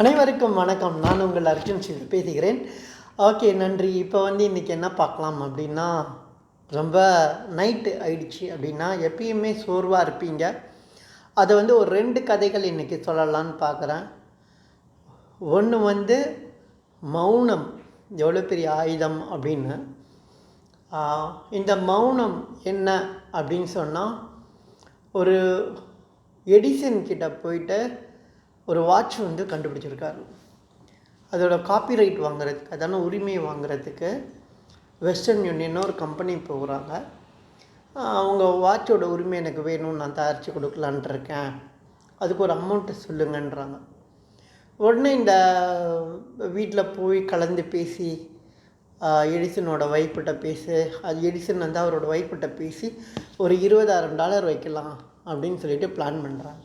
அனைவருக்கும் வணக்கம். நான் உங்கள் அர்ஜுன் சிங் பேசுகிறேன். ஓகே நன்றி. இப்போ வந்து இன்றைக்கி என்ன பார்க்கலாம் அப்படின்னா ரொம்ப நைட்டு ஆயிடுச்சு அப்படின்னா எப்பயுமே சோர்வாக இருப்பீங்க. அதை வந்து ஒரு ரெண்டு கதைகள் இன்றைக்கி சொல்லலான்னு பார்க்குறேன். ஒன்று வந்து மௌனம் எவ்வளோ பெரிய ஆயுதம் அப்படின்னு. இந்த மௌனம் என்ன அப்படின்னு சொன்னால் ஒரு எடிசன் கிட்ட போயிட்டு ஒரு வாட்ச் வந்து கண்டுபிடிச்சிருக்காரு. அதோட காப்பிரைட் வாங்குறதுக்கு அதான உரிமையை வாங்குறதுக்கு வெஸ்டர்ன் யூனியன் ஒரு கம்பெனி போகிறாங்க அவங்க வாட்சோட உரிமை எனக்கு வேணும் நான் தயாரித்து கொடுக்கலான் இருக்கேன் அதுக்கு ஒரு அமௌண்ட்டு சொல்லுங்கன்றாங்க. உடனே இந்த வீட்டில் போய் கலந்து பேசி எடிசனோட ஒய்ஃப்கிட்ட பேசி அது எடிசன் வந்து அவரோட ஒய்ஃப்கிட்ட பேசி ஒரு இருபதாயிரம் டாலர் வைக்கலாம் அப்படின்னு சொல்லிட்டு பிளான் பண்ணுறாங்க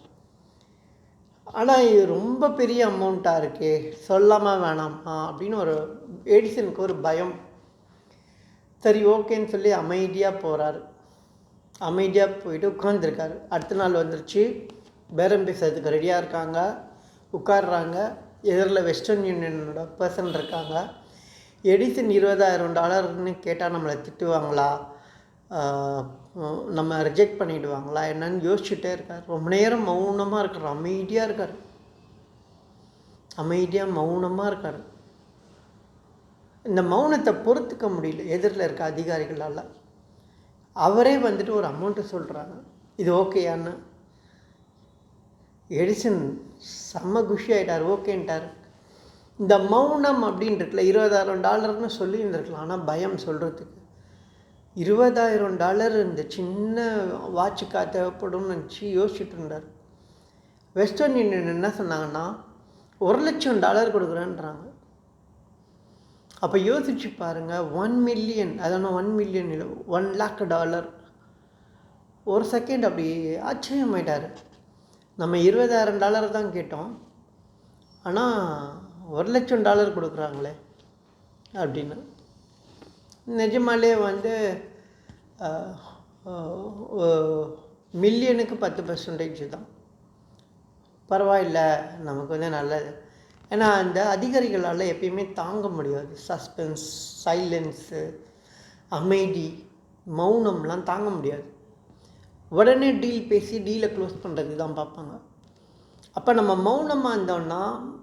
ஆனால் இது ரொம்ப பெரிய அமௌண்ட்டாக இருக்கே. சொல்லாமல் வேணாமா? அப்படின்னு ஒரு எடிசனுக்கு ஒரு பயம். சரி ஓகேன்னு சொல்லி அமைதியாக போகிறாரு அமைதியாக போயிட்டு உட்காந்துருக்காரு அடுத்த நாள் வந்துருச்சு. பேரம் பேசுறதுக்கு ரெடியாக இருக்காங்க. உட்காடுறாங்க எதிரில் வெஸ்டர்ன் யூனியனோட பர்சன் இருக்காங்க. எடிசன் இருபதாயிரம் டாலர்னு கேட்டால் நம்மளை திட்டுவாங்களா? நம்ம ரிஜெக்ட் பண்ணிடுவாங்களா? என்னன்னு யோசிச்சுட்டே இருக்கார். ரொம்ப நேரம் மௌனமாக இருக்கார். அமைதியாக இருக்கார். அமைதியாக மௌனமாக இருக்கார். இந்த மௌனத்தை பொறுத்துக்க முடியல. எதிரில் இருக்க அதிகாரிகளால். அவரே வந்துட்டு ஒரு அமௌண்ட்டு சொல்கிறாங்க இது ஓகேயான்னு எடிசன் செம்ம குஷி ஆகிட்டார் ஓகேன்ட்டார் இந்த மௌனம் அப்படின்றிருக்குல்ல இருபதாயிரம் டாலர்னு சொல்லி இருந்திருக்கலாம் ஆனால் பயம் சொல்கிறதுக்கு இருபதாயிரம் டாலர் இந்த சின்ன வாட்சுக்காக தேவைப்படும்னு நினச்சி யோசிச்சுட்டு இருந்தார். வெஸ்டர்ன் யூனியன் என்ன சொன்னாங்கன்னா ஒரு லட்சம் டாலர் கொடுக்குறேன்றாங்க. அப்போ யோசிச்சு பாருங்கள் ஒன் மில்லியன் அதான ஒன் மில்லியன் இல்லை ஒன் லேக் டாலர். ஒரு செகண்ட் அப்படி ஆச்சரியமாயிட்டார். நம்ம இருபதாயிரம் டாலர் தான் கேட்டோம். ஆனால் ஒரு லட்சம் டாலர் கொடுக்குறாங்களே அப்படின்னு. நிஜமாலே வந்து மில்லியனுக்கு பத்து பர்சன்டேஜ் தான். பரவாயில்ல நமக்கு வந்து நல்லது. ஏன்னா அந்த அதிகாரிகளால் எப்பயுமே தாங்க முடியாது. சஸ்பென்ஸ் சைலன்ஸு அமைதி மௌனம்லாம் தாங்க முடியாது. உடனே டீல் பேசி டீலை க்ளோஸ் பண்ணுறது தான் பார்ப்பாங்க. அப்போ நம்ம மௌனமாக இருந்தோம்னா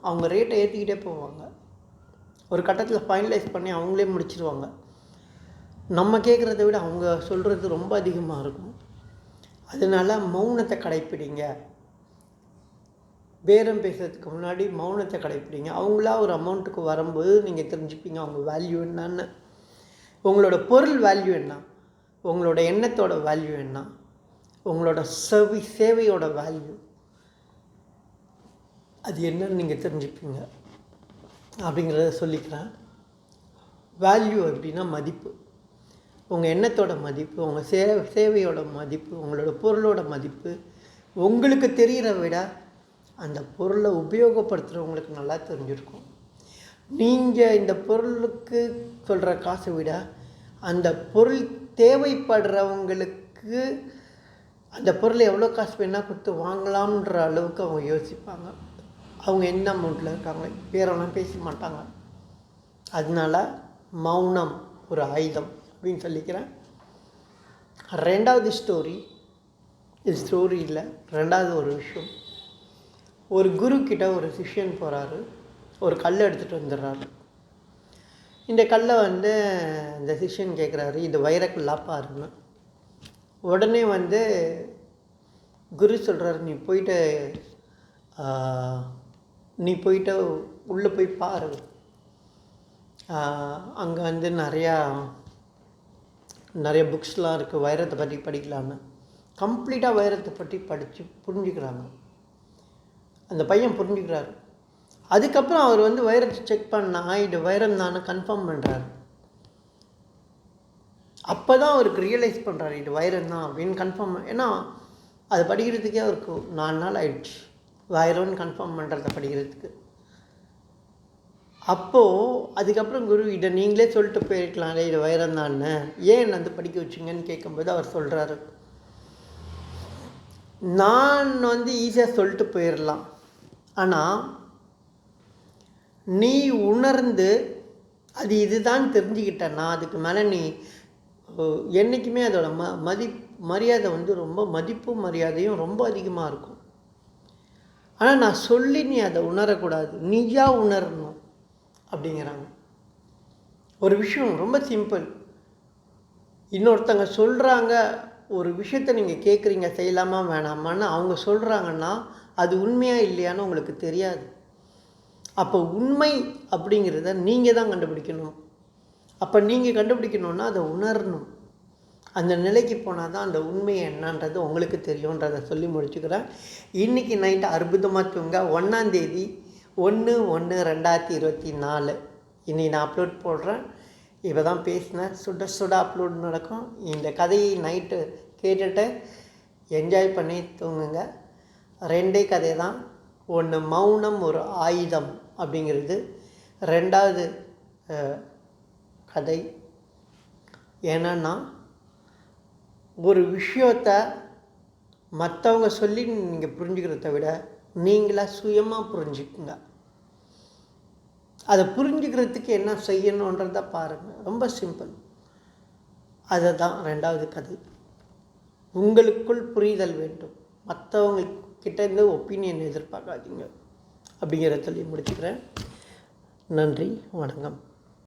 அவங்க ரேட்டை ஏற்றிக்கிட்டே போவாங்க. ஒரு கட்டத்தில் ஃபைனலைஸ் பண்ணி அவங்களே முடிச்சிருவாங்க. நம்ம கேட்குறத விட அவங்க சொல்கிறது ரொம்ப அதிகமாக இருக்கும். அதனால மௌனத்தை கடைப்பிடிங்க. பேரம் பேசுறதுக்கு முன்னாடி மௌனத்தை கடைப்பிடிங்க. அவங்களா ஒரு அமௌண்ட்டுக்கு வரும்போது நீங்கள் தெரிஞ்சுப்பீங்க அவங்க வேல்யூ என்னன்னு. உங்களோட பொருள் வேல்யூ என்ன? உங்களோட எண்ணத்தோட வேல்யூ என்ன? உங்களோட செவி சேவையோட வேல்யூ அது என்னன்னு நீங்கள் தெரிஞ்சுப்பீங்க. அப்படிங்கிறத சொல்லிக்கிறேன். வேல்யூ அப்படின்னா மதிப்பு. உங்கள் எண்ணத்தோட மதிப்பு உங்கள் சே சேவையோட மதிப்பு உங்களோட பொருளோட மதிப்பு உங்களுக்கு தெரிகிற விட அந்த பொருளை உபயோகப்படுத்துகிறவங்களுக்கு நல்லா தெரிஞ்சிருக்கும். நீங்கள் இந்த பொருளுக்கு சொல்கிற காசை விட அந்த பொருள் தேவைப்படுறவங்களுக்கு அந்த பொருளை எவ்வளோ காசு வேணால் கொடுத்து வாங்கலாம்ன்ற அளவுக்கு அவங்க யோசிப்பாங்க. அவங்க என்ன அமௌண்ட்டில் இருக்காங்க? பேரெல்லாம் பேச மாட்டாங்க. அதனால மௌனம் ஒரு ஆயுதம். அப்படின்னு சொல்லிக்கிறேன். ரெண்டாவது ஸ்டோரி இது ஸ்டோரி இல்லை ரெண்டாவது ஒரு விஷயம். ஒரு குரு ஒரு சிஷ்யன் போகிறாரு ஒரு கல் எடுத்துகிட்டு வந்துடுறாரு. இந்த கல்லை வந்து இந்த சிஷ்யன் கேட்குறாரு இது வைரக்கல்லாக பாருன்னு. உடனே வந்து குரு சொல்கிறாரு நீ போயிட்டு நீ போயிட்டு உள்ளே போய் பாரு. அங்கே வந்து நிறையா நிறைய புக்ஸ்லாம் இருக்குது வைரத்தை பற்றி படிக்கலான்னு கம்ப்ளீட்டாக வைரத்தை பற்றி படித்து புரிஞ்சுக்கிறாங்க. அந்த பையன் புரிஞ்சுக்கிறாரு. அதுக்கப்புறம் அவர் வந்து வைரத்தை செக் பண்ணா இது வைரம் தானே கன்ஃபார்ம் பண்ணுறாரு அப்போ தான் அவருக்கு ரியலைஸ் பண்ணுறாரு இது வைரம் தான் அப்படின்னு கன்ஃபார்ம் ஏன்னா அது படிக்கிறதுக்கே அவருக்கு நாலு நாள் ஆயிடுச்சு. வைரம்னு கன்ஃபார்ம் பண்ணுறத படிக்கிறதுக்கு. அப்போது அதுக்கப்புறம் குரு இதை நீங்களே சொல்லிட்டு போயிருக்கலாம்ல இது வைரம் தானே ஏன் வந்து படிக்க வச்சிங்கன்னு கேட்கும்போது அவர் சொல்கிறாரு நான் வந்து ஈஸியாக சொல்லிட்டு போயிடலாம் ஆனால் நீ உணர்ந்து அது இதுதான் தெரிஞ்சுக்கிட்டேன்னா அதுக்கு மேலே நீ என்றைக்குமே அதோட ம மதி மரியாதை வந்து ரொம்ப மதிப்பும் மரியாதையும் ரொம்ப அதிகமாக இருக்கும். ஆனால் நான் சொல்லி நீ அதை உணரக்கூடாது. நீயாக உணரணும். அப்படிங்கிறாங்க. ஒரு விஷயம் ரொம்ப சிம்பிள். இன்னொருத்தங்க சொல்கிறாங்க ஒரு விஷயத்தை நீங்கள் கேட்குறீங்க செய்யலாமா வேணாமான்னு அவங்க சொல்கிறாங்கன்னா அது உண்மையாக இல்லையான்னு உங்களுக்கு தெரியாது. அப்போ உண்மை அப்படிங்கிறத நீங்கள் தான் கண்டுபிடிக்கணும். அப்போ நீங்கள் கண்டுபிடிக்கணுன்னா அதை உணரணும். அந்த நிலைக்கு போனால் தான் அந்த உண்மை என்னன்றது உங்களுக்கு தெரியுன்றதை சொல்லி முடிச்சுக்கிறேன். இன்றைக்கி நைட்டு அற்புதமாக தூங்க. ஒன்றாந்தேதி ஒன்று ஒன்று ரெண்டாயிரத்தி இருபத்தி நாலு. இன்றைக்கி நான் அப்லோட் போடுறேன். இப்போ தான் பேசினேன். சுட சுட அப்லோட் நடக்கும். இந்த கதையை நைட்டு கேட்டுட்டு என்ஜாய் பண்ணி தூங்குங்க. ரெண்டே கதை தான் ஒன்று மௌனம் ஒரு ஆயுதம் அப்படிங்கிறது. ரெண்டாவது கதை என்னன்னா ஒரு விஷயத்த மற்றவங்க சொல்லி நீங்கள் புரிஞ்சுக்கிறத விட நீங்களாக சுயமாக புரிஞ்சுக்குங்க. அதை புரிஞ்சுக்கிறதுக்கு என்ன செய்யணுன்றத பாருங்கள் ரொம்ப சிம்பிள் அதை தான் ரெண்டாவது கதை. உங்களுக்குள் புரிதல் வேண்டும். மற்றவங்கக்கிட்ட இருந்து ஒப்பீனியன் எதிர்பார்க்காதீங்க. அப்படிங்கிற சொல்லி முடிச்சுக்கிறேன். நன்றி வணக்கம்.